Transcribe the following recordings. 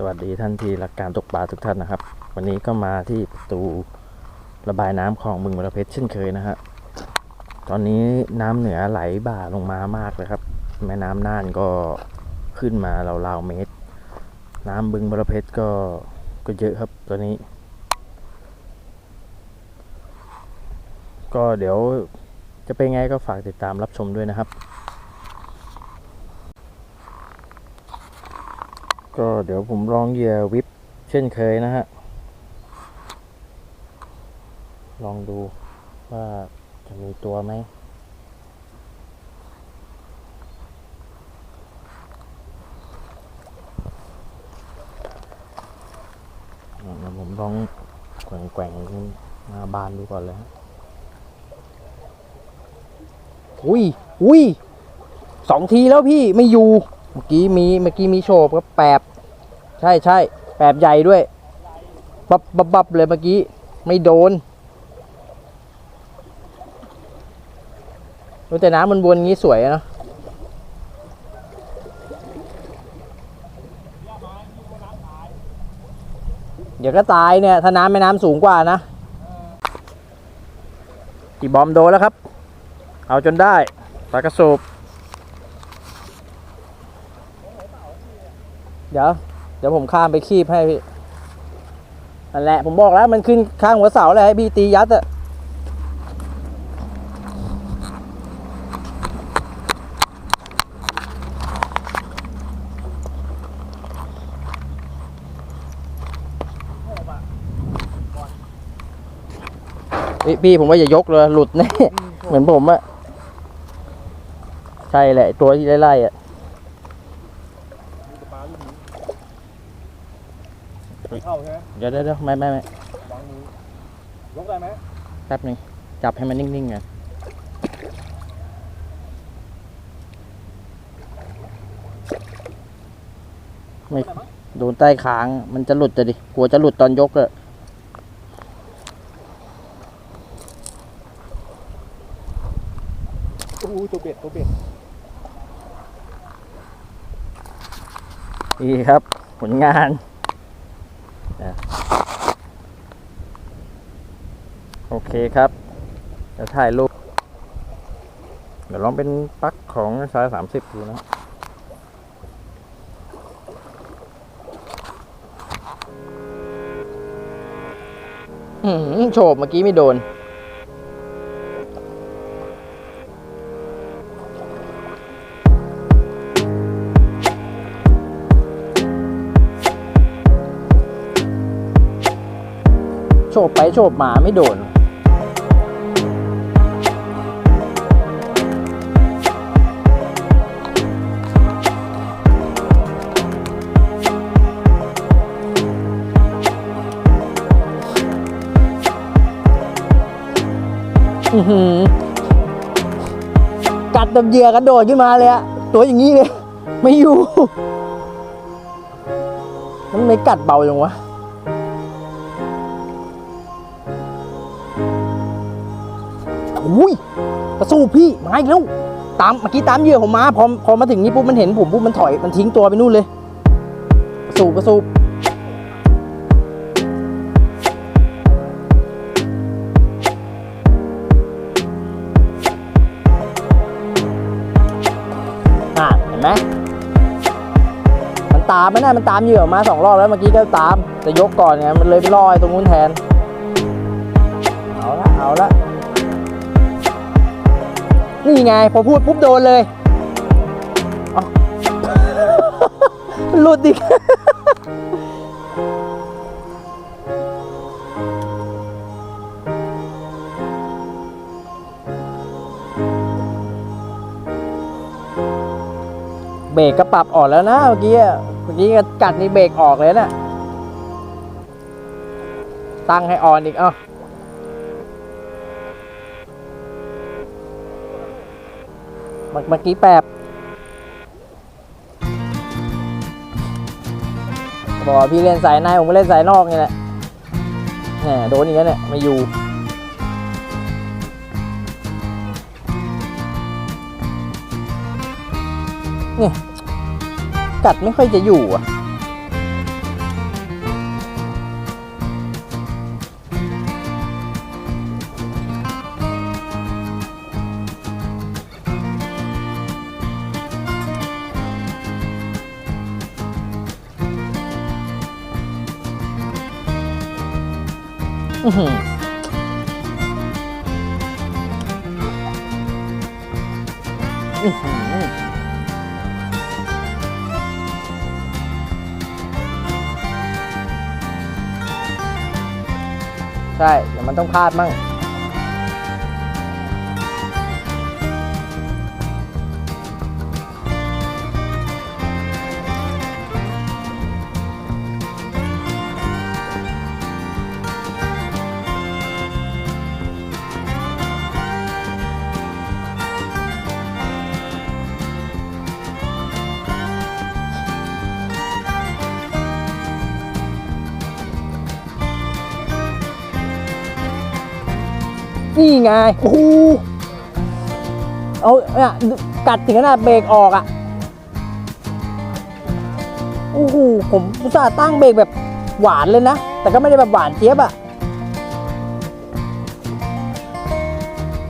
สวัสดีท่านที่รักการตกปลาทุกท่านนะครับ วันนี้ก็มาที่ประตูระบายน้ำของบึงบรเพชรเช่นเคยนะฮะตอนนี้น้ำเหนือไหลบ่าลงมามากเลยครับ แม่น้ำน่านก็ขึ้นมาราวๆเมตร น้ำบึงบรเพชรก็ก็เยอะครับตอนนี้ ก็เดี๋ยวจะเป็นไงก็ฝากติดตามรับชมด้วยนะครับ ก็เดี๋ยวผมลองเหยื่อวิปเช่นเคยนะฮะ ลองดูว่าจะมีตัวไหมเดี๋ยวผมลองแกว่งๆหน้าบานดูก่อนเลยฮะอุ้ยอุ้ยสองทีแล้วพี่ไม่อยู่ เมื่อกี้มีเมื่อกี้มีโชว์ก็แปบ ใช่ใช่แปบใหญ่ด้วย บับบับบับเลยเมื่อกี้ ไม่โดนรู้แต่น้ำมันวนงี้สวยนะเดี๋ยวก็ตายเนี่ย ถ้าน้ำแม่น้ำสูงกว่านะกี่บอมโดนแล้วครับ เอาจนได้ปลากระสูบ ดี๋ยวเดี๋ยวผมข้ามไปคีบให้พี่นั่นแหละผมบอกแล้วมันขึ้นข้างหัวเสาเลยให้พี่ตียัดอะพี่พี่ผมว่าอย่ายกเลยหลุดแน่เหมือนผมอะใช่แหละ ตัวที่ไล่ๆอะ เข้าใช่ไหมเดี๋ยวเดี๋ยวเดี๋ยวไม่ไม่ไม่วางมือยกได้ไหมแป๊บหนึงจับให้มันนิ่งๆก่อนไม่โดนใต้ค้าง มันจะหลุดจะดิกลัวจะหลุดตอนยกอะโอ้โหตัวเบ็ดตัวเบ็ดนี่ครับ ผลงานนะ โอเคครับจะถ่ายรูปเดี๋ยวลองเป็นปลั๊กของสายสามสิบดูนะโฉบเมื่อกี้ไม่โดน โฉบไปโฉบมาไม่โดน กัดตับเหยื่อกระโดดขึ้นมาเลยอะตัวอย่างนี้เลย ไม่อยู่ มันไม่กัดเบาจังวะอุ้ยกระสู้พี่มาอีกแล้วตามเมื่อกี้ตามเหยื่อผมมาพอพอมาถึงนี่ปุ๊บมันเห็นผมปุ๊บมันถอยมันทิ้งตัวไปนู่นเลยกระสูบกระสูามมันน่ะมันตามเหยื่อมาสองรอบแล้วเมื่อกี้ก็ตามจะยกก่อนไงมันเลยไปลอยตรงนู้นแทน เอาละเอาละนี่ไงพอพูดปุ๊บโดนเลยหลุดอีกเบรกก็ปรับอ่อกแล้วนะเมื่อกี้ มื่อกี้ก็กัดนี่เบรกออกเลยนะตั้งให้ออนอีกเอ้าเมื่อเมื่อกี้แปบบอกพี่เล่นสายในผมก็เล่นสายนอกนี่แหละแหมโดนอีกแล้วเนี่ยไม่อยู่ กัดไม่ค่อยจะอยู่อะอือหืออืออ ใช่เดี๋ยวมันต้องพลาดมั่ง นี่ไงโอ้โหเอาเนี่ยกัดถึงขนาดเบรกออกอะโอ้โหผมอุตส่าห์ตั้งเบรกแบบหวานเลยนะ แต่ก็ไม่ได้แบบหวานเจี๊ยบอะ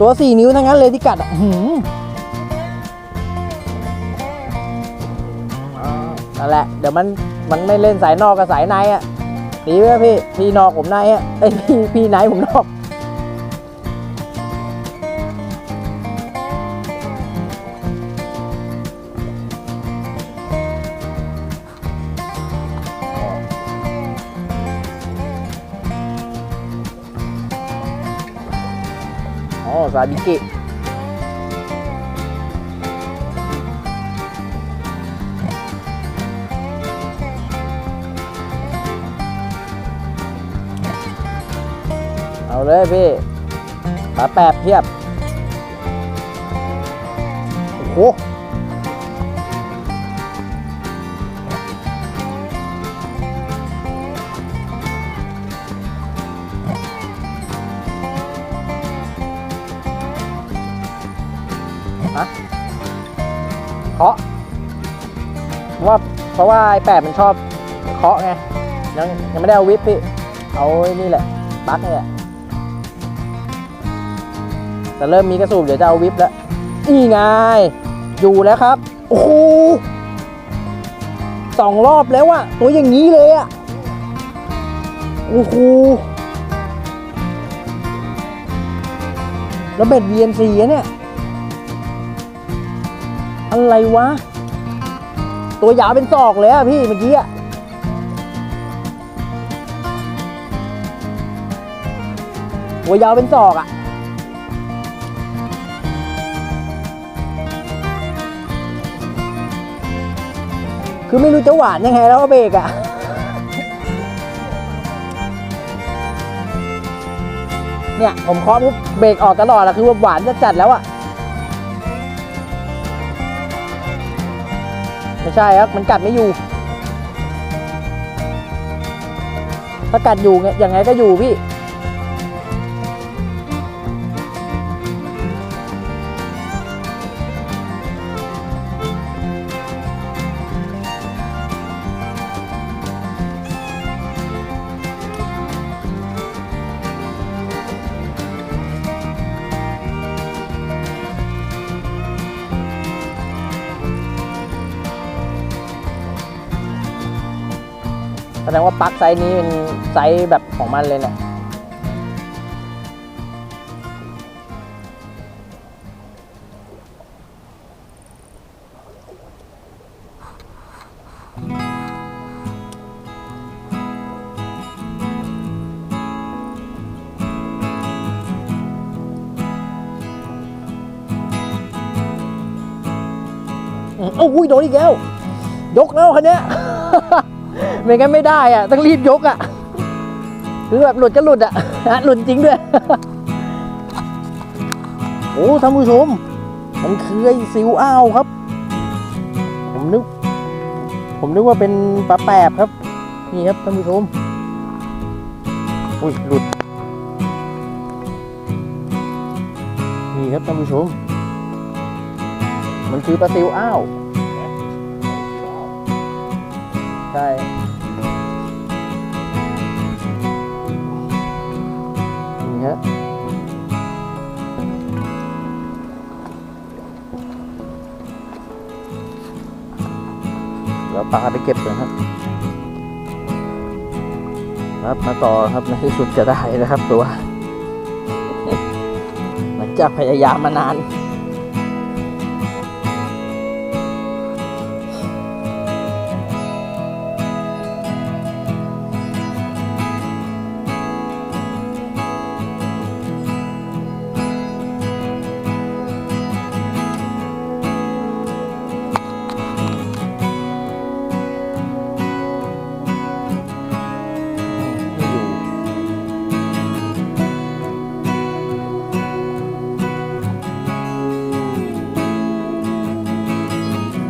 ตัวสี่นิ้วทั้งนั้นเลยที่กัดอะอื้อหืออ่านั่นแหละ เดี๋ยวมันมันไม่เล่นสายนอกกับสายในอะดีไหมพี่ พี่นอกผมในอะเอ้ยพี่พี่ไหนผมนอกาบิกิเอาเลยพี่ปลาแปบเพียบ โอ้โห เคาะเพราะว่าเพราะว่าไอแปดมันชอบเคาะไงยังยังไม่ได้เอาวิปพี่เอาอ้นี่แหละปลั๊กนี่แหละแต่เริ่มมีกระสูบเดี๋ยวจะเอาวิปแล้วนี่ไงอยู่แล้วครับ โอ้โหสองรอบแล้วอะตัวอย่างนี้เลยอะโอ้โหแล้วเบ็ด VNC อะเนี่ย อะไรวะ ตัวยาวเป็นศอกเลยอะพี่เมื่อกี้อะตัวยาวเป็นศอกอะคือไม่รู้จะหวานยังไงแล้วเบรกอะเนี่ย ผมเคาะปุ๊บเบรกออกตลอดอะคือว่าหวานจะจัดแล้วอะ ไม่ใช่ครับ มันกัดไม่อยู่ ถ้ากัดอยู่เนี่ยยังไงก็อยู่พี่ งว่าปลั๊กไซส์นี้เป็นไซส์แบบของมันเลยเนี่ยเอ้าอุ้ยโดนอีกแล้ว ยกแล้วคันนี้ ไม่งั้นไม่ได้อะ ต้องรีบยกอะ คือแบบหลุดก็หลุดอะหลุดจริงด้วย โอ้ท่านผู้ชม มันคือไอ้ซิวอ้าวครับ ผมนึก ผมนึกว่าเป็นปลาแปบครับ นี่ครับท่านผู้ชม อุ้ยหลุด นี่ครับท่านผู้ชม มันคือปลาซิวอ้าว ใช่นี่ฮะเดี๋ยวปลาไปเก็บเลยครับครับมาต่อครับในที่สุดจะได้นะครับตัว หลังจากพยายามมานาน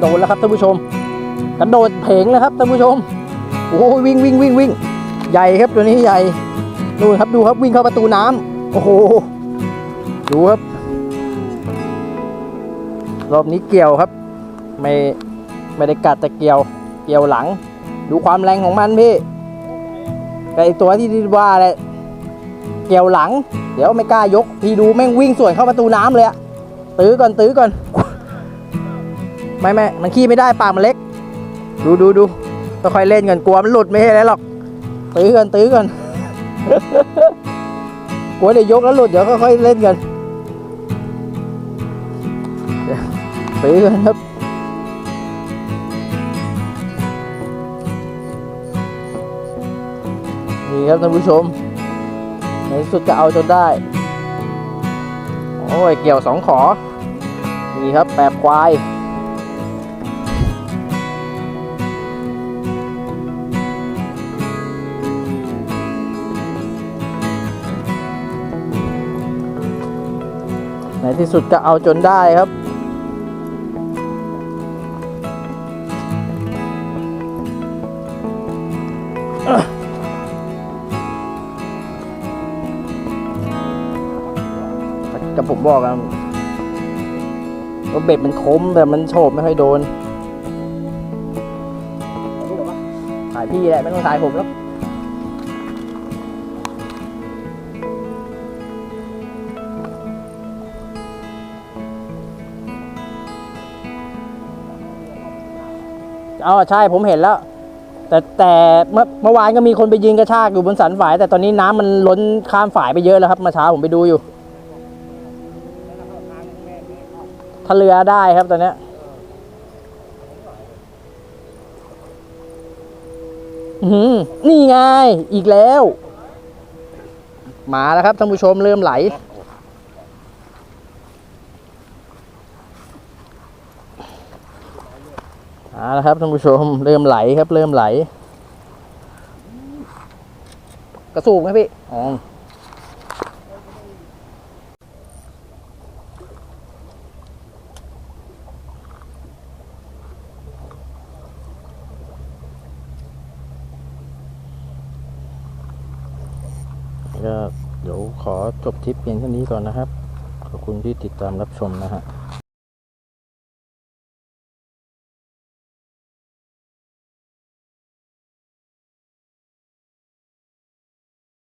โดนแล้วครับท่านผู้ชมกระโดดเพลงแล้วครับท่านผู้ชมโอ้โหวิ่งวิ่งวิ่งวิ่งใหญ่ครับตัวนี้ใหญ่ดูครับดูครับวิ่งเข้าประตูน้ำโอ้โหดูครับ รอบนี้เกี่ยวครับ ไม่ไม่ได้กัดแต่เกี่ยว เกี่ยวหลัง ดูความแรงของมันพี่ไอตัวที่ว่าแหละเกี่ยวหลัง เดี๋ยวไม่กล้ายก พี่ดูแม่งวิ่งสวนเข้าประตูน้ำเลยอะตื้อก่อนตื้อก่อน ไม่ไม่มันขี้ไม่ได้ปากมันเล็ก ดูดูดูต้องค่อยเล่นกันกลัวมันหลุดไม่ใช่อะไรหรอกตื้อกันตื้อกันกลัวเดี๋ยวยกแล้วหลุดเดี๋ยวค่อยเล่นกันตื้อกันครับนี่ครับท่านผู้ชม ในที่สุดก็เอาจนได้ โอ้ยเกี่ยวสองขอ นี่ครับแปบควาย ในที่สุดก็เอาจนได้ครับ กับผมบอกอะว่าเบ็ดมันคมแต่มันโฉบไม่ค่อยโดนถ่ายพี่แหละ ไม่ต้องถ่ายผมแล้ว อ๋อใช่ผมเห็นแล้ว แต่แต่เมื่อเมื่อวานก็มีคนไปยืนกระชากอยู่บนสันฝาย แต่ตอนนี้น้ำมันล้นข้ามฝายไปเยอะแล้วครับเมื่อเช้าผมไปดูอยู่ถ้าเรือได้ครับตอนนี้หือนี่ไง อีกแล้ว มาแล้วครับท่านผู้ชมเริ่มไหลาครับท่านผู้ชมเริ่มไหลครับ เริ่มไหล กระสูบไหมพี่อ๋อก็เดี๋ยวขอจบทริปเพียงเท่านี้ก่อนนะครับ ขอบคุณที่ติดตามรับชมนะฮะ